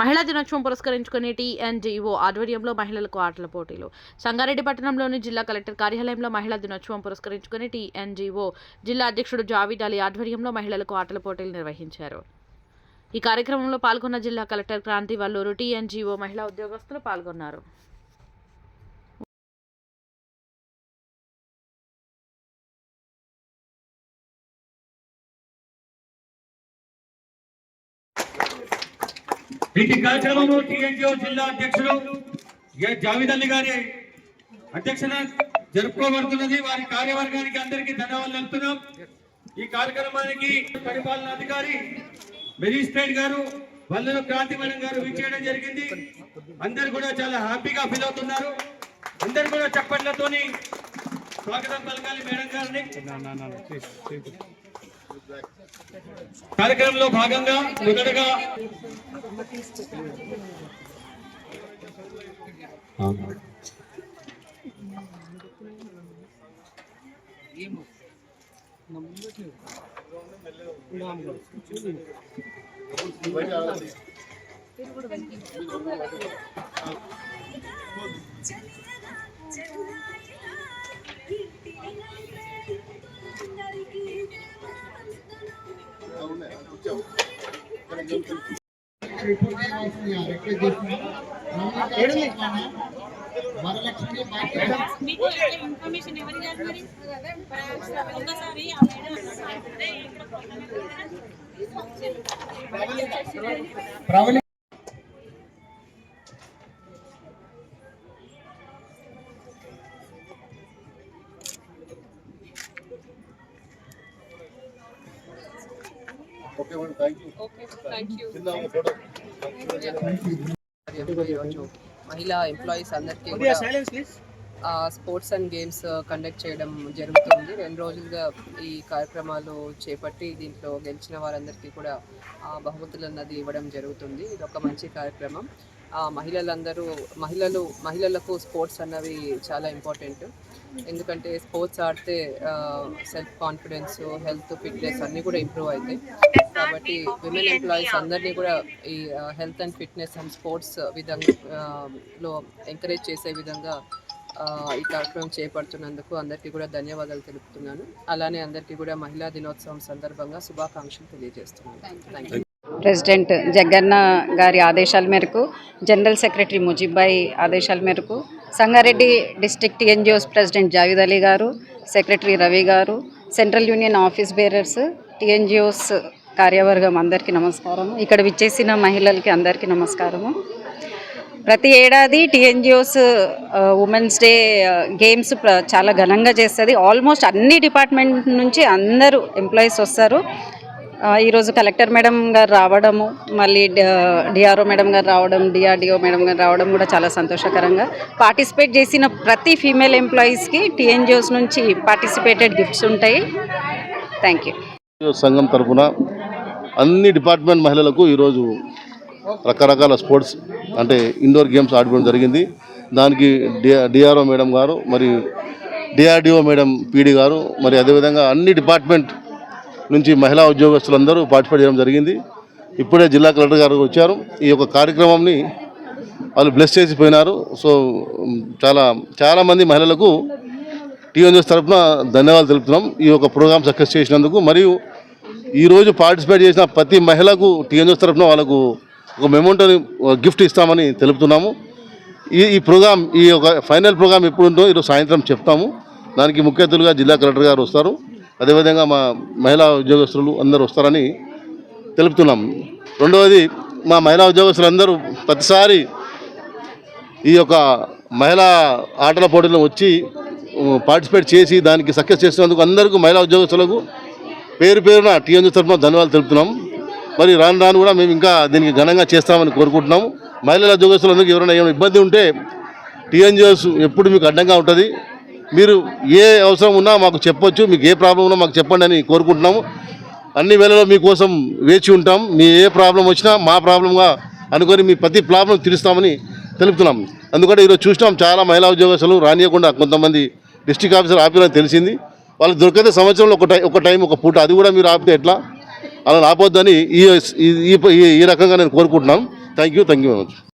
మహిళా దినోత్సవం పురస్కరించుకుని టీఎన్జీఓ ఆధ్వర్యంలో మహిళలకు ఆటల పోటీలు. సంగారెడ్డి పట్టణంలోని జిల్లా కలెక్టర్ కార్యాలయంలో మహిళా దినోత్సవం పురస్కరించుకుని టీఎన్జీఓ జిల్లా అధ్యక్షుడు జావీద్ అలీ ఆధ్వర్యంలో మహిళలకు ఆటల పోటీలు నిర్వహించారు. ఈ కార్యక్రమంలో పాల్గొన్న జిల్లా కలెక్టర్ క్రాంతి వల్లూరు టీఎన్జీఓ మహిళా ఉద్యోగస్తులు పాల్గొన్నారు. వీటి కార్యక్రమంలో టీఎన్జిఓ జిల్లా అధ్యక్షుడు ఎ. జావిద్ అల్లి గారి అధ్యక్షత జరుపుకోబడుతున్నది. వారి కార్యవర్గానికి అందరికీ ధన్యవాదాలు తెలుపుతున్నాం. ఈ కార్యక్రమానికి పరిపాలనాధికారి మెజిస్ట్రేట్ గారు వల్లన క్రాంతి మేడం గారు విచ్చేయడం జరిగింది. అందరు కూడా చాలా హ్యాపీగా ఫీల్ అవుతున్నారు. అందరు కూడా చప్పట్లతోని స్వాగతం పలకాలి మేడం గారిని. కార్యక్రమంలో భాగంగా మొదటగా అవునా వరలక్ష్మి మీకు ఇన్ఫర్మేషన్ ఎవరు ఇవ్వాలి మరి ఒకసారి ఆ మేడం ప్రవళి ఆధ్వర్యంలో ఈరోజు మహిళా ఎంప్లాయీస్ అందరికీ స్పోర్ట్స్ అండ్ గేమ్స్ కండక్ట్ చేయడం జరుగుతుంది. రెండు రోజులుగా ఈ కార్యక్రమాలు చేపట్టి దీంట్లో గెలిచిన వారందరికీ కూడా ఆ, బహుమతులు అన్నది ఇవ్వడం జరుగుతుంది. ఇది ఒక మంచి కార్యక్రమం. మహిళలందరూ మహిళలు మహిళలకు స్పోర్ట్స్ అన్నవి చాలా ఇంపార్టెంట్. ఎందుకంటే స్పోర్ట్స్ ఆడితే సెల్ఫ్ కాన్ఫిడెన్స్ హెల్త్ ఫిట్నెస్ అన్నీ కూడా ఇంప్రూవ్ అవుతాయి. కాబట్టి విమెన్ ఎంప్లాయీస్ అందరినీ కూడా ఈ health and fitness and sports విధంగా లో ఎంకరేజ్ చేసే విధంగా ఈ కార్యక్రమం చేపడుతున్నందుకు అందరికీ కూడా ధన్యవాదాలు తెలుపుతున్నాను. అలానే అందరికీ కూడా మహిళా దినోత్సవం సందర్భంగా శుభాకాంక్షలు తెలియజేస్తున్నాను. థ్యాంక్ యూ ప్రెసిడెంట్ జగన్న గారి ఆదేశాల మేరకు జనరల్ సెక్రటరీ ముజీబాయి ఆదేశాల మేరకు Sangareddy district NGOs president Javed Ali గారు సెక్రటరీ రవి గారు central union office bearers TNGOs కార్యవర్గం అందరికీ నమస్కారము. ఇక్కడ విచ్చేసిన మహిళలకి అందరికీ నమస్కారము. ప్రతి ఏడాది టీఎన్జిఓస్ ఉమెన్స్ డే గేమ్స్ చాలా ఘనంగా చేస్తుంది. ఆల్మోస్ట్ అన్ని డిపార్ట్మెంట్ నుంచి అందరూ ఎంప్లాయీస్ వస్తారు. ఈరోజు కలెక్టర్ మేడం గారు రావడము మళ్ళీ డిఆర్ఓ మేడం గారు రావడం డిఆర్డిఓ మేడం గారు రావడం కూడా చాలా సంతోషకరంగా పార్టిసిపేట్ చేసిన ప్రతి ఫీమేల్ ఎంప్లాయీస్కి టీఎన్జిఓస్ నుంచి పార్టిసిపేటెడ్ గిఫ్ట్స్ ఉంటాయి. Thank you. సంఘం తరఫున అన్ని డిపార్ట్మెంట్ మహిళలకు ఈరోజు రకరకాల స్పోర్ట్స్ అంటే ఇండోర్ గేమ్స్ ఆడిపోవడం జరిగింది. దానికి డిఆర్ఓ మేడం గారు మరి డిఆర్డిఓ మేడం పీడి గారు మరి అదేవిధంగా అన్ని డిపార్ట్మెంట్ నుంచి మహిళా ఉద్యోగస్తులందరూ పార్టిసిపేట్ చేయడం జరిగింది. ఇప్పుడే జిల్లా కలెక్టర్ గారు వచ్చారు. ఈ యొక్క కార్యక్రమంని వాళ్ళు బ్లెస్ చేసిపోయినారు సో చాలా చాలామంది మహిళలకు టీఎన్ఎస్ తరఫున ధన్యవాదాలు తెలుపుతున్నాం. ఈ యొక్క ప్రోగ్రామ్ సక్సెస్ చేసినందుకు మరియు ఈరోజు పార్టిసిపేట్ చేసిన ప్రతి మహిళకు టీఎన్ఎస్ తరఫున వాళ్ళకు ఒక మెమోంటోని గిఫ్ట్ ఇస్తామని తెలుపుతున్నాము. ఈ ఈ ప్రోగ్రామ్ ఈ యొక్క ఫైనల్ ప్రోగ్రామ్ ఎప్పుడు ఉందో ఈరోజు సాయంత్రం చెప్తాము. దానికి ముఖ్య అతిథులుగా జిల్లా కలెక్టర్ గారు వస్తారు. అదేవిధంగా మా మహిళా ఉద్యోగస్తులు అందరూ వస్తారని తెలుపుతున్నాం. రెండవది మా మహిళా ఉద్యోగస్తులందరూ ప్రతిసారి ఈ యొక్క మహిళా ఆటల పోటీలను వచ్చి పార్టిసిపేట్ చేసి దానికి సక్సెస్ చేసినందుకు అందరికీ మహిళా ఉద్యోగస్తులకు పేరు పేరున టీఎంజీ తరఫున ధన్యవాదాలు తెలుపుతున్నాం. మరి రాను రాను కూడా మేము ఇంకా దీనికి ఘనంగా చేస్తామని కోరుకుంటున్నాము మహిళల ఉద్యోగస్తులందరికీ ఎవరైనా ఏమైనా ఇబ్బంది ఉంటే టీఎన్జిఓస్ ఎప్పుడు మీకు అడ్డంగా ఉంటుంది. మీరు ఏ అవసరం ఉన్నా మాకు చెప్పొచ్చు మీకు ఏ ప్రాబ్లం ఉన్నా మాకు చెప్పండి అని కోరుకుంటున్నాము. అన్ని వేళలో మీకోసం వేచి ఉంటాం. మీ ఏ ప్రాబ్లం వచ్చినా మా ప్రాబ్లంగా అనుకొని మీ ప్రతి ప్రాబ్లం తీరుస్తామని తెలుపుతున్నాం. అందుకంటే ఈరోజు చూసినాం చాలా మహిళా ఉద్యోగస్తులు రానియకుండా కొంతమంది డిస్టిక్ ఆఫీసర్ ఆపిరని తెలిసింది. వాళ్ళు దొరికితే సంవత్సరంలో ఒక టైం ఒక టైం ఒక పూట అది కూడా మీరు ఆపితే ఎట్లా? అలా ఆపొద్దని ఈ ఈ- ఈ ఈ రకంగా నేను కోరుకుంటున్నాను. Thank you thank you very much